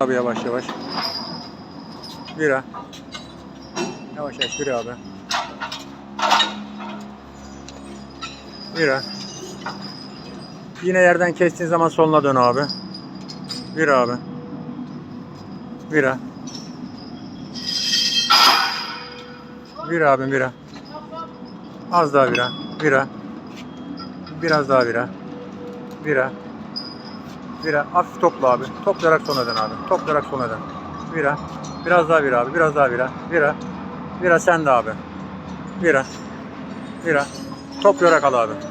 Abi yavaş yavaş. Vira. Yavaş yavaş vira abi. Vira. Yine yerden kestiğin zaman soluna dön abi. Vira abi. Vira. Vira abi vira. Az daha vira. Vira. Biraz daha vira. Vira. Vira. Hafif topla abi. Toplayarak sona dön abi. Toplayarak sona dön. Vira. Biraz daha vira abi. Biraz daha vira. Vira. Vira sen de abi. Vira. Vira. Toplayarak al abi.